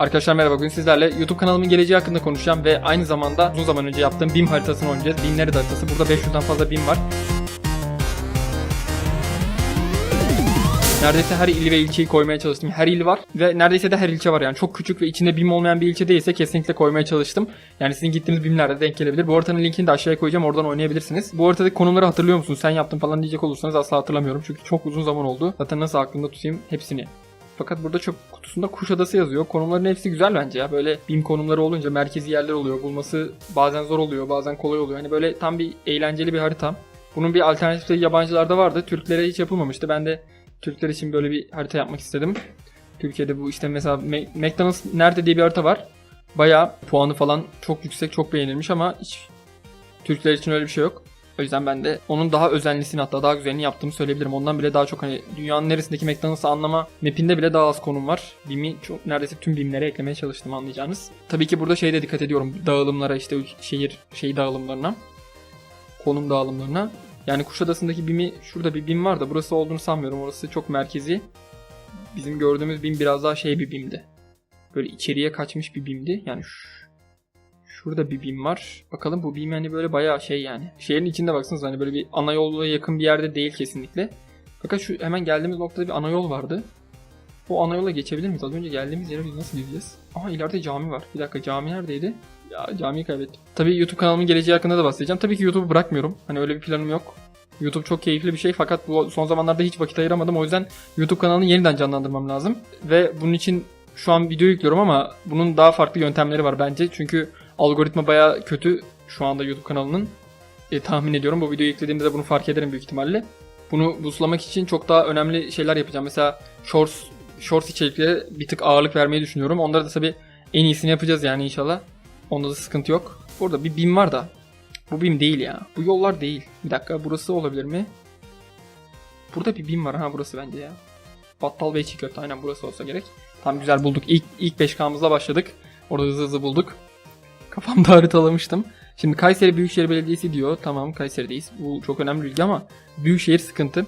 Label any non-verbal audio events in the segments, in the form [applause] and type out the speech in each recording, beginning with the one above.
Arkadaşlar merhaba bugün sizlerle YouTube kanalımın geleceği hakkında konuşacağım ve aynı zamanda uzun zaman önce yaptığım BIM haritasını oynayacağız. BIM nerede haritası? Burada 500'den fazla BIM var. Neredeyse her ili ve ilçeyi koymaya çalıştım. Her il var ve neredeyse de her ilçe var yani. Çok küçük ve içinde BIM olmayan bir ilçe değilse kesinlikle koymaya çalıştım. Yani sizin gittiğiniz BIM'lerde denk gelebilir. Bu haritanın linkini de aşağıya koyacağım. Oradan oynayabilirsiniz. Bu haritadaki konumları hatırlıyor musunuz? Sen yaptın falan diyecek olursanız asla hatırlamıyorum. Çünkü çok uzun zaman oldu. Zaten nasıl aklımda tutayım hepsini. Fakat burada çöp kutusunda Kuşadası yazıyor. Konumların hepsi güzel bence ya. Böyle BIM konumları olunca merkezi yerler oluyor. Bulması bazen zor oluyor, bazen kolay oluyor. Hani böyle tam bir eğlenceli bir harita. Bunun bir alternatifi yabancılarda vardı. Türklere hiç yapılmamıştı. Ben de Türkler için böyle bir harita yapmak istedim. Türkiye'de bu işte mesela McDonald's nerede diye bir harita var. Bayağı puanı falan çok yüksek, çok beğenilmiş ama hiç Türkler için öyle bir şey yok. O yüzden ben de onun daha özenlisini hatta daha güzelini yaptığımı söyleyebilirim. Ondan bile daha çok hani dünyanın neresindeki McDonald's'ı anlama mapinde bile daha az konum var. BİM'i çok neredeyse tüm BİM'lere eklemeye çalıştım anlayacağınız. Tabii ki burada şeye de dikkat ediyorum. Dağılımlara işte şehir şey dağılımlarına. Konum dağılımlarına. Yani Kuşadası'ndaki BİM'i şurada bir BİM var da burası olduğunu sanmıyorum. Orası çok merkezi. Bizim gördüğümüz BİM biraz daha şey bir BİM'di. Böyle içeriye kaçmış bir BİM'di. Yani şu- şurada bir BİM var. Bakalım bu BİM hani böyle bayağı şey yani. Şehrin içinde baksanız hani böyle bir ana yolla yakın bir yerde değil kesinlikle. Fakat şu hemen geldiğimiz noktada bir ana yol vardı. O ana yola geçebilir miyiz? Az önce geldiğimiz yere biz nasıl gideceğiz? Aha ileride cami var. Bir dakika cami neredeydi? Ya camiyi kaybettim. Tabii YouTube kanalımın geleceği hakkında da bahsedeceğim. Tabii ki YouTube'u bırakmıyorum. Hani öyle bir planım yok. YouTube çok keyifli bir şey fakat bu son zamanlarda hiç vakit ayıramadım. O yüzden YouTube kanalını yeniden canlandırmam lazım. Ve bunun için şu an video yüklüyorum ama bunun daha farklı yöntemleri var bence. Çünkü algoritma baya kötü şu anda YouTube kanalının. E, tahmin ediyorum bu videoyu yüklediğimde de bunu fark ederim büyük ihtimalle. Bunu buzlamak için çok daha önemli şeyler yapacağım. Mesela shorts, shorts içeriklere bir tık ağırlık vermeyi düşünüyorum. Onları da tabii en iyisini yapacağız yani inşallah. Onda da sıkıntı yok. Burada bir BİM var da. Bu BİM değil ya. Bu yollar değil. Bir dakika burası olabilir mi? Burada bir BİM var ha burası bence ya. Battal Bey çiğ köfte aynen burası olsa gerek. Tam güzel bulduk. İlk, ilk 5K'mızla başladık. Orada hızlı hızlı bulduk. Kafamda [laughs] haritalamıştım. Şimdi Kayseri Büyükşehir Belediyesi diyor. Tamam Kayseri'deyiz. Bu çok önemli bilgi ama Büyükşehir sıkıntı.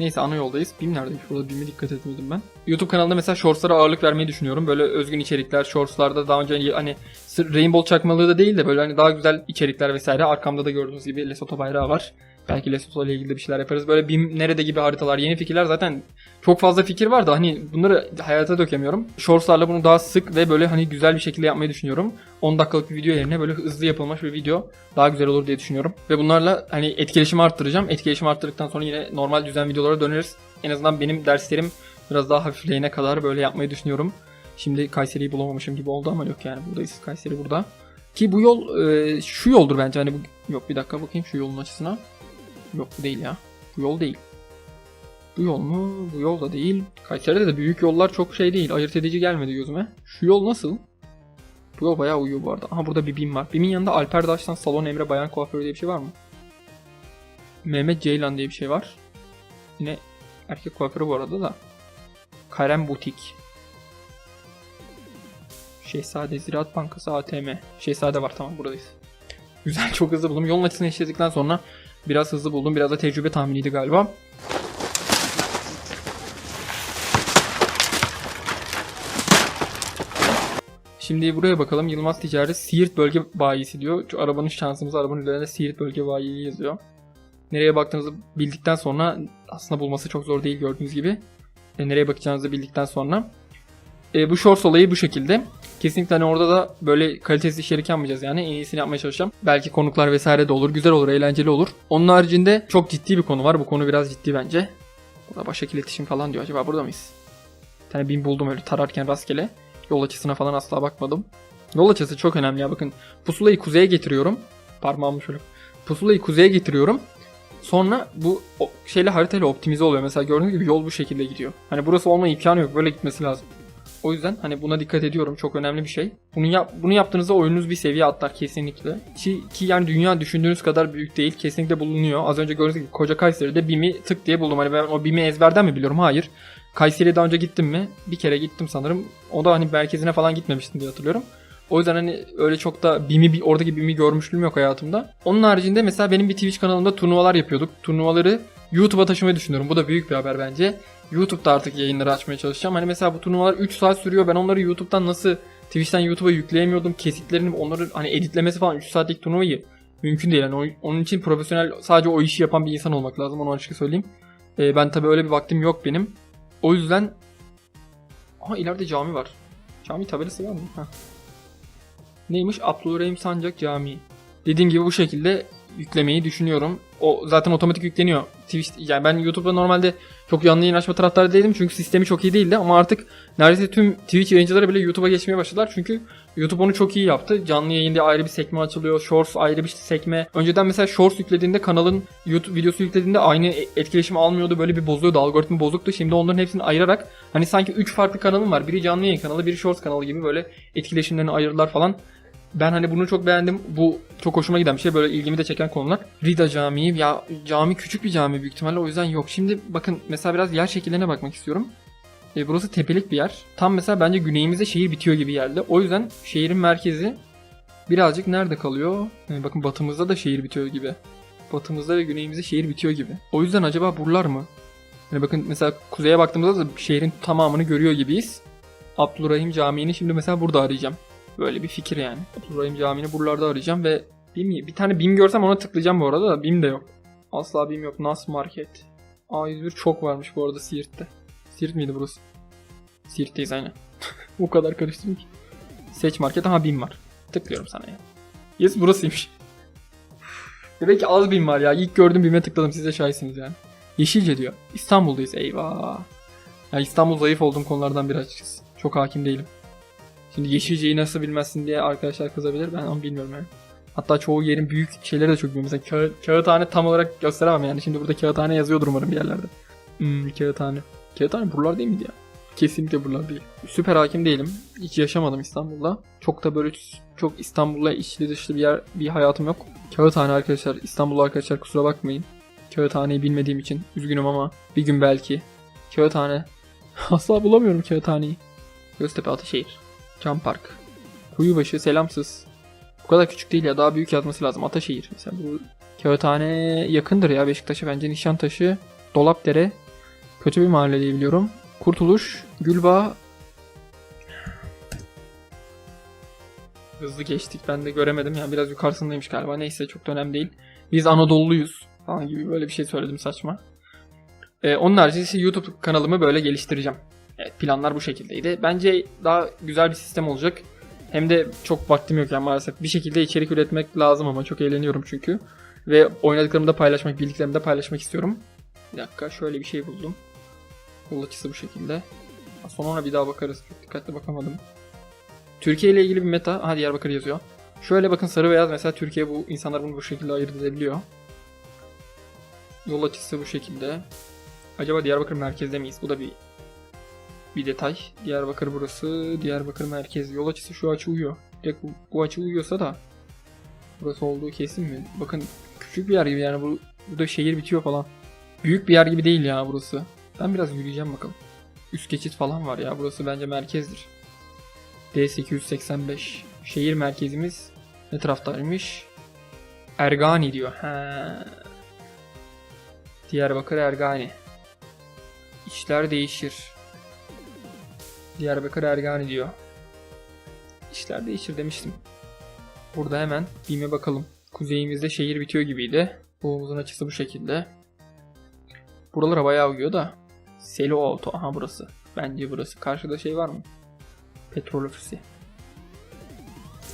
Neyse ana yoldayız. BİM neredeymiş? Burada BİM'e dikkat etmedim ben. YouTube kanalında mesela shortslara ağırlık vermeyi düşünüyorum. Böyle özgün içerikler, shortslarda daha önce hani sır- Rainbow çakmalığı da değil de böyle hani daha güzel içerikler vesaire. Arkamda da gördüğünüz gibi Lesotho bayrağı var. Belki Lesotho ile ilgili de bir şeyler yaparız. Böyle BİM nerede gibi haritalar, yeni fikirler zaten çok fazla fikir var da hani bunları hayata dökemiyorum. Shortslarla bunu daha sık ve böyle hani güzel bir şekilde yapmayı düşünüyorum. 10 dakikalık bir video yerine böyle hızlı yapılmış bir video daha güzel olur diye düşünüyorum. Ve bunlarla hani etkileşimi arttıracağım. Etkileşimi arttırdıktan sonra yine normal düzen videolara döneriz. En azından benim derslerim biraz daha hafifleyene kadar böyle yapmayı düşünüyorum. Şimdi Kayseri'yi bulamamışım gibi oldu ama yok yani buradayız. Kayseri burada. Ki bu yol e, şu yoldur bence hani bu yok bir dakika bakayım şu yolun açısına. Yok bu değil ya. Bu yol değil. Bu yol mu? Bu yol da değil. Kayseri'de de büyük yollar çok şey değil. Ayırt edici gelmedi gözüme. Şu yol nasıl? Bu yol bayağı uyuyor bu arada. Aha burada bir BİM var. BİM'in yanında Alper Daş'tan Salon Emre Bayan Kuaförü diye bir şey var mı? Mehmet Ceylan diye bir şey var. Yine erkek kuaförü bu arada da. Karem Butik. Şehzade Ziraat Bankası ATM. Şehzade var tamam buradayız. Güzel çok hızlı buldum. Yolun açısını eşitledikten sonra biraz hızlı buldum. Biraz da tecrübe tahminiydi galiba. Şimdi buraya bakalım. Yılmaz Ticaret Siirt Bölge Bayisi diyor. Şu arabanın şansımız arabanın üzerinde Siirt Bölge Bayi yazıyor. Nereye baktığınızı bildikten sonra aslında bulması çok zor değil gördüğünüz gibi. E, nereye bakacağınızı bildikten sonra. E, bu shorts olayı bu şekilde. Kesinlikle hani orada da böyle kalitesiz içerik yapmayacağız yani. En iyisini yapmaya çalışacağım. Belki konuklar vesaire de olur. Güzel olur, eğlenceli olur. Onun haricinde çok ciddi bir konu var. Bu konu biraz ciddi bence. Burada başak iletişim falan diyor. Acaba burada mıyız? Bir tane bin buldum öyle tararken rastgele. Yol açısına falan asla bakmadım. Yol açısı çok önemli ya bakın. Pusulayı kuzeye getiriyorum. Parmağımı şöyle. Pusulayı kuzeye getiriyorum. Sonra bu şeyle haritayla optimize oluyor. Mesela gördüğünüz gibi yol bu şekilde gidiyor. Hani burası olma imkanı yok. Böyle gitmesi lazım. O yüzden hani buna dikkat ediyorum. Çok önemli bir şey. Bunu yap bunu yaptığınızda oyununuz bir seviye atlar kesinlikle. Ki, ki yani dünya düşündüğünüz kadar büyük değil. Kesinlikle bulunuyor. Az önce gördüğünüz gibi koca Kayseri'de BİM'i tık diye buldum. Hani ben o BİM'i ezberden mi biliyorum? Hayır. Kayseri'ye daha önce gittim mi? Bir kere gittim sanırım. O da hani merkezine falan gitmemiştim diye hatırlıyorum. O yüzden hani öyle çok da BİM'i oradaki BİM'i görmüşlüğüm yok hayatımda. Onun haricinde mesela benim bir Twitch kanalımda turnuvalar yapıyorduk. Turnuvaları YouTube'a taşımayı düşünüyorum. Bu da büyük bir haber bence. YouTube'da artık yayınları açmaya çalışacağım. Hani mesela bu turnuvalar 3 saat sürüyor. Ben onları YouTube'dan nasıl Twitch'ten YouTube'a yükleyemiyordum. Kesitlerini onları hani editlemesi falan 3 saatlik turnuvayı mümkün değil. Yani onun için profesyonel sadece o işi yapan bir insan olmak lazım. Onu açık söyleyeyim. Ee, ben tabii öyle bir vaktim yok benim. O yüzden Aha ileride cami var. Cami tabelası var mı? Heh. Neymiş? Abdülrahim Sancak Camii. Dediğim gibi bu şekilde yüklemeyi düşünüyorum. O zaten otomatik yükleniyor. Twitch yani ben YouTube'da normalde çok canlı yayın taraftarı değildim çünkü sistemi çok iyi değildi ama artık neredeyse tüm Twitch yayıncıları bile YouTube'a geçmeye başladılar çünkü YouTube onu çok iyi yaptı. Canlı yayında ayrı bir sekme açılıyor. Shorts ayrı bir sekme. Önceden mesela Shorts yüklediğinde kanalın YouTube videosu yüklediğinde aynı etkileşim almıyordu. Böyle bir bozuyordu. Algoritma bozuktu. Şimdi onların hepsini ayırarak hani sanki 3 farklı kanalım var. Biri canlı yayın kanalı, biri Shorts kanalı gibi böyle etkileşimlerini ayırdılar falan. Ben hani bunu çok beğendim. Bu çok hoşuma giden bir şey. Böyle ilgimi de çeken konular. Rida Camii. Ya cami küçük bir cami büyük ihtimalle. O yüzden yok. Şimdi bakın mesela biraz yer şekillerine bakmak istiyorum. E, burası tepelik bir yer. Tam mesela bence güneyimizde şehir bitiyor gibi yerde. O yüzden şehrin merkezi birazcık nerede kalıyor? Yani bakın batımızda da şehir bitiyor gibi. Batımızda ve güneyimizde şehir bitiyor gibi. O yüzden acaba buralar mı? Yani bakın mesela kuzeye baktığımızda da şehrin tamamını görüyor gibiyiz. Abdülrahim Camii'ni şimdi mesela burada arayacağım. Böyle bir fikir yani. Abdülrahim Camii'ni buralarda arayacağım ve BİM, bir tane BİM görsem ona tıklayacağım bu arada da BİM de yok. Asla BİM yok. Nas Market. A101 çok varmış bu arada Siirt'te. Siirt miydi burası? Siirt'teyiz aynen. [laughs] o kadar karıştırdım ki. Seç market aha BİM var. Tıklıyorum sana ya. Yes burasıymış. Demek ki az BİM var ya. İlk gördüğüm BİM'e tıkladım siz de şahitsiniz yani. Yeşilce diyor. İstanbul'dayız eyvah. Ya İstanbul zayıf olduğum konulardan biri açıkçası. Çok hakim değilim. Şimdi Yeşilce'yi nasıl bilmezsin diye arkadaşlar kızabilir. Ben onu bilmiyorum yani. Hatta çoğu yerin büyük şeyleri de çok bilmiyorum. Mesela kağıt, kağıthane tam olarak gösteremem yani. Şimdi burada kağıthane yazıyordur umarım bir yerlerde. Hmm, kağıthane. Kağıthane buralar değil miydi ya? Kesinlikle buralar değil. Süper hakim değilim. Hiç yaşamadım İstanbul'da. Çok da böyle çok İstanbul'la içli dışlı bir yer bir hayatım yok. Kağıthane arkadaşlar, İstanbullu arkadaşlar kusura bakmayın. Kağıthaneyi bilmediğim için üzgünüm ama bir gün belki. Kağıthane. [laughs] Asla bulamıyorum kağıthaneyi. Göztepe Ataşehir. Cam Park. Kuyubaşı selamsız. Bu kadar küçük değil ya daha büyük yazması lazım. Ataşehir mesela bu Kağıthane yakındır ya Beşiktaş'a bence Nişantaşı, Dolapdere. Kötü bir mahalle diye biliyorum. Kurtuluş, Gülbağ. Hızlı geçtik ben de göremedim yani biraz yukarısındaymış galiba neyse çok da önemli değil. Biz Anadolu'luyuz falan gibi böyle bir şey söyledim saçma. Ee, onun haricinde YouTube kanalımı böyle geliştireceğim. Evet planlar bu şekildeydi. Bence daha güzel bir sistem olacak. Hem de çok vaktim yok yani maalesef. Bir şekilde içerik üretmek lazım ama çok eğleniyorum çünkü. Ve oynadıklarımı da paylaşmak, bildiklerimi de paylaşmak istiyorum. Bir dakika şöyle bir şey buldum. Kol açısı bu şekilde. Sonra bir daha bakarız. Çok dikkatli bakamadım. Türkiye ile ilgili bir meta. Ha Diyarbakır yazıyor. Şöyle bakın sarı beyaz mesela Türkiye bu insanlar bunu bu şekilde ayırt edebiliyor. Yol açısı bu şekilde. Acaba Diyarbakır merkezde miyiz? Bu da bir bir detay. Diyarbakır burası. Diyarbakır merkez. Yol açısı şu açı uyuyor. Direkt bu, bu açı uyuyorsa da burası olduğu kesin mi? Bakın küçük bir yer gibi yani bu burada şehir bitiyor falan. Büyük bir yer gibi değil ya burası. Ben biraz yürüyeceğim bakalım. Üst geçit falan var ya. Burası bence merkezdir. D885. Şehir merkezimiz ne taraftaymış? Ergani diyor. Ha. Diyarbakır Ergani. İşler değişir. Diyarbakır Ergani diyor. İşler değişir demiştim. Burada hemen BİM'e bakalım. Kuzeyimizde şehir bitiyor gibiydi. Doğumuzun açısı bu şekilde. Buralara bayağı uyuyor da. Selo Auto. Aha burası. Bence burası. Karşıda şey var mı? Petrol ofisi.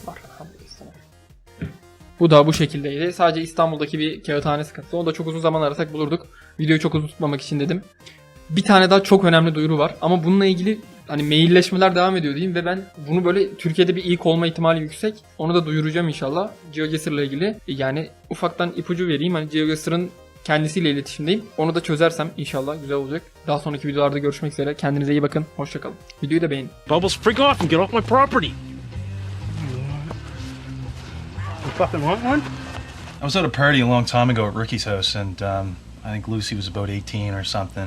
Var. Bu da bu şekildeydi. Sadece İstanbul'daki bir kağıthane sıkıntısı. Onu da çok uzun zaman arasak bulurduk. Videoyu çok uzun tutmamak için dedim. Bir tane daha çok önemli duyuru var. Ama bununla ilgili hani mailleşmeler devam ediyor diyeyim ve ben bunu böyle Türkiye'de bir ilk olma ihtimali yüksek. Onu da duyuracağım inşallah. GeoGuessr'la ilgili. Yani ufaktan ipucu vereyim. Hani GeoGuessr'ın kendisiyle iletişimdeyim. Onu da çözersem inşallah güzel olacak. Daha sonraki videolarda görüşmek üzere. Kendinize iyi bakın. Hoşçakalın. Videoyu da beğenin. Bubbles, freak off and get off my property. You fucking want one? I was at a party a long time ago at Ricky's house, and um, I think Lucy was about 18 or something.